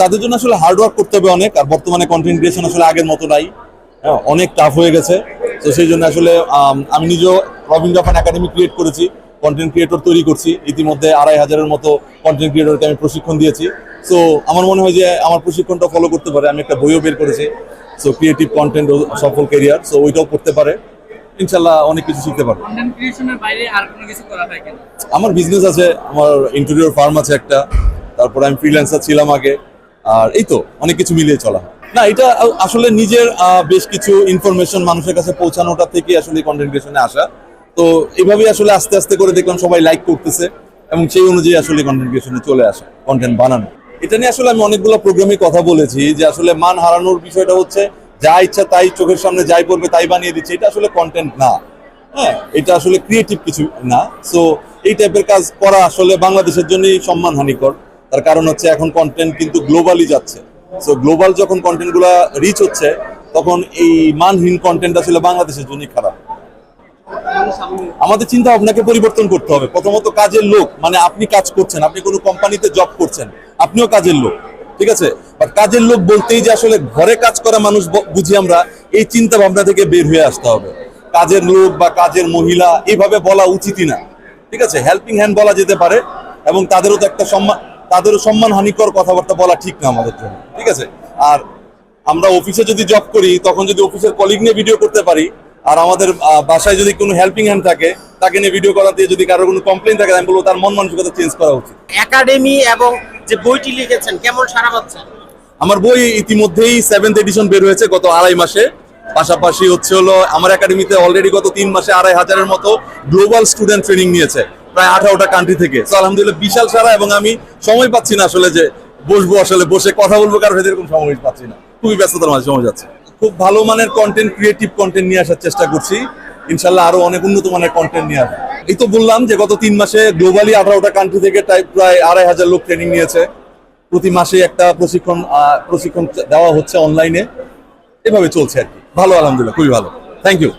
তাদের জন্য আসলে হার্ড ওয়ার্ক করতে হবে অনেক আর বর্তমানে কন্টেন্ট ক্রিয়েশন আসলে আগের মতো নাই। হ্যাঁ, অনেক টাফ হয়ে গেছে। তো সেই জন্য আসলে আমি নিজেও রবিন জাফান একাডেমি ক্রিয়েট করেছি কন্টেন্ট ক্রিয়েটর তৈরি করছি। ইতিমধ্যে আড়াই হাজারের মতো কন্টেন্ট ক্রিয়েটরকে আমি প্রশিক্ষণ দিয়েছি। সো আমার মনে হয় যে আমার প্রশিক্ষণটা ফলো করতে পারে। আমি একটা বইও বের করেছি। সো ক্রিয়েটিভ কন্টেন্ট সফল ক্যারিয়ার সো ওইটাও করতে পারে। ইনশাল্লাহ অনেক কিছু শিখতে পারবে। আমার বিজনেস আছে আমার ইন্টেরিয়র ফার্ম আছে একটা। তারপরে আমি ফ্রিল্যান্সার ছিলাম আগে। আর এই তো, অনেক কিছু মিলিয়ে চলা। না, এটা আসলে নিজের বেশ কিছু ইনফরমেশন মানুষের কাছে পৌঁছানোটা থেকে আসলে কন্টেন্ট ক্রিয়েশনে আসা। তো এইভাবেই আসলে আস্তে আস্তে করে দেখলাম সবাই লাইক করতেছে এবং সেই অনুযায়ী আসলে কন্টেন্ট ক্রিয়েশনে চলে আসা কন্টেন্ট বানানো। এটা নিয়ে আসলে আমি অনেকগুলো প্রোগ্রামে কথা বলেছি যে আসলে মান হারানোর বিষয়টা হচ্ছে, যা ইচ্ছা তাই চোখের সামনে যাই পড়বে তাই বানিয়ে দিচ্ছে। এটা আসলে কন্টেন্ট না। হ্যাঁ এটা আসলে ক্রিয়েটিভ কিছু না। সো এই টাইপের কাজ করা আসলে বাংলাদেশের জন্যই সম্মান হানিকর তার কারণ হচ্ছে এখন কন্টেন্ট কিন্তু গ্লোবালি যাচ্ছে। সো গ্লোবাল যখন কন্টেন্টগুলা রিচ হচ্ছে, তখন এই মানহীন কন্টেন্ট আসলে বাংলাদেশের জন্যই খারাপ। আমাদের চিন্তা ভাবনাকে পরিবর্তন করতে হবে। প্রথমত কাজের লোক মানে আপনি কাজ করছেন, আপনি কোনো কোম্পানিতে জব করছেন, আপনিও কাজের লোক, ঠিক আছে? বাট কাজের লোক বলতেই যে আসলে ঘরে কাজ করা মানুষ বুঝি আমরা, এই চিন্তা ভাবনা থেকে বের হয়ে আসতে হবে। কাজের লোক বা কাজের মহিলা এইভাবে বলা উচিতই না, ঠিক আছে? হেল্পিং হ্যান্ড বলা যেতে পারে, এবং তাদেরও তো একটা সম্মান তাদেরও সম্মান হানিকর কথাবার্তা বলা ঠিক না আমাদের জন্য। ঠিক আছে? আর আমরা অফিসে যদি জব করি তখন যদি অফিসের কলিগ নিয়ে ভিডিও করতে পারি আর আমাদের বাসায় যদি কোনো হেল্পিং হ্যান্ড থাকে তাকে নিয়ে ভিডিও করা দিয়ে যদি কারোর কোনো কমপ্লেন থাকে আমি বলব তার মন মানসিকতা চেঞ্জ করা উচিত। একাডেমি এবং যে বইটি লিখেছেন কেমন সারা পাচ্ছে? আমার বই ইতিমধ্যেই সেভেন্থ এডিশন বের হয়েছে গত আড়াই মাসে। পাশাপাশি হচ্ছে হলো আমার একাডেমিতে অলরেডি গত তিন মাসে আড়াই হাজারের মতো গ্লোবাল স্টুডেন্ট ট্রেনিং নিয়েছে। প্রায় আঠারোটা কান্ট্রি থেকে। তো আলহামদুলিল্লাহ বিশাল সারা এবং আমি সময় পাচ্ছি না আসলে যে বসবো আসলে, বসে কথা বলব সাথে এরকম সময় পাচ্ছি না। খুবই ব্যস্ততার মাঝে সময় যাচ্ছে। খুব ভালো মানের কন্টেন্ট ক্রিয়েটিভ কন্টেন্ট নিয়ে আসার চেষ্টা করছি। ইনশাল্লাহ আরও অনেক উন্নত মানের কন্টেন্ট নিয়ে আসব। এই তো বললাম যে গত তিন মাসে গ্লোবালি আঠারোটা কান্ট্রি থেকে প্রায় আড়াই হাজার লোক ট্রেনিং নিয়েছে। প্রতি মাসে একটা প্রশিক্ষণ প্রশিক্ষণ দেওয়া হচ্ছে অনলাইনে এভাবে চলছে আর কি। ভালো, আলহামদুলিল্লাহ, খুবই ভালো। Thank you